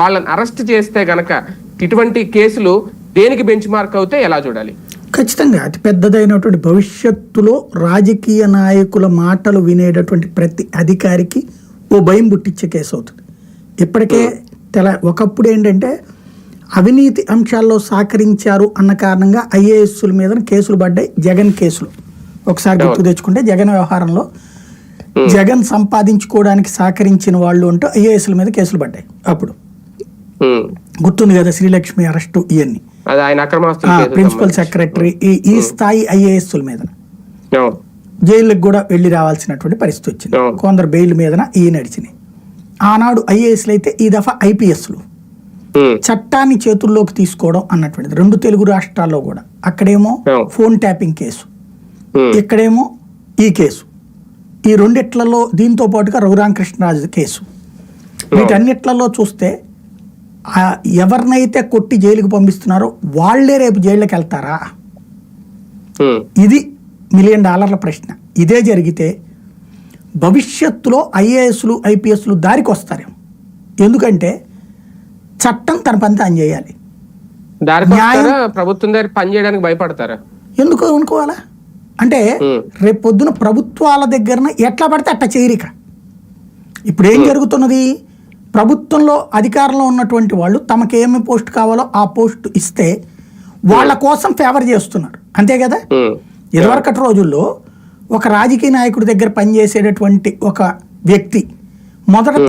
వాళ్ళని అరెస్ట్ చేస్తే గనక ఇటువంటి కేసులు దేనికి బెంచ్ మార్క్ అవుతే ఎలా చూడాలి? ఖచ్చితంగా అతి పెద్దదైనటువంటి భవిష్యత్తులో రాజకీయ నాయకుల మాటలు వినేటటువంటి ప్రతి అధికారికి ఓ భయం పుట్టించే కేసు అవుతుంది. ఇప్పటికే తెల ఒకప్పుడు ఏంటంటే అవినీతి అంశాల్లో సహకరించారు అన్న కారణంగా ఐఏఎస్ల మీద కేసులు పడ్డాయి. జగన్ కేసులు. ఒకసారి గుర్తు తెచ్చుకుంటే జగన్ వ్యవహారంలో జగన్ సంపాదించుకోవడానికి సహకరించిన వాళ్ళు అంటూ ఐఏఎస్ల మీద కేసులు పడ్డాయి. అప్పుడు. గుర్తుంది కదా శ్రీలక్ష్మి అరెస్టు ఇవన్నీ ప్రిన్సిపల్. సెక్రటరీ ఈ ఈ స్థాయి ఐఏఎస్ల మీద. జైళ్ళకి కూడా వెళ్ళి రావాల్సినటువంటి పరిస్థితి వచ్చింది. కొందరు బెయిల్ మీదన ఈ నడిచినాయి. ఆనాడు ఐఏఎస్లు అయితే ఈ దఫా ఐపీఎస్లు. చట్టాన్ని చేతుల్లోకి తీసుకోవడం అన్నటువంటిది. రెండు తెలుగు రాష్ట్రాల్లో కూడా. అక్కడేమో. Phone tapping case. ఇక్కడేమో ఈ కేసు. ఈ రెండిట్లలో దీంతో పాటుగా రఘురామకృష్ణరాజు కేసు. వీటన్నిట్లలో చూస్తే ఎవరినైతే కొట్టి జైలుకి పంపిస్తున్నారో వాళ్ళే రేపు జైళ్ళకి వెళ్తారా. ఇది మిలియన్ డాలర్ల ప్రశ్న. ఇదే జరిగితే భవిష్యత్తులో ఐఏఎస్లు ఐపీఎస్లు దారికి వస్తారేమో. ఎందుకంటే చట్టం తన పని తాను చేయాలి. ప్రభుత్వం దగ్గర పని చేయడానికి భయపడతారా? ఎందుకు అనుకోవాలా? అంటే. రేపు పొద్దున ప్రభుత్వాల దగ్గరన ఎట్లా పడితే అట్లా చేయరిక. ఇప్పుడు ఏం జరుగుతున్నది? ప్రభుత్వంలో అధికారంలో ఉన్నటువంటి వాళ్ళు తమకేమి పోస్ట్ కావాలో ఆ పోస్ట్ ఇస్తే వాళ్ళ కోసం ఫేవర్ చేస్తున్నారు. అంతే కదా? ఉమ్. ఇదివరకటి రోజుల్లో ఒక రాజకీయ నాయకుడి దగ్గర పనిచేసేటటువంటి ఒక వ్యక్తి మొదట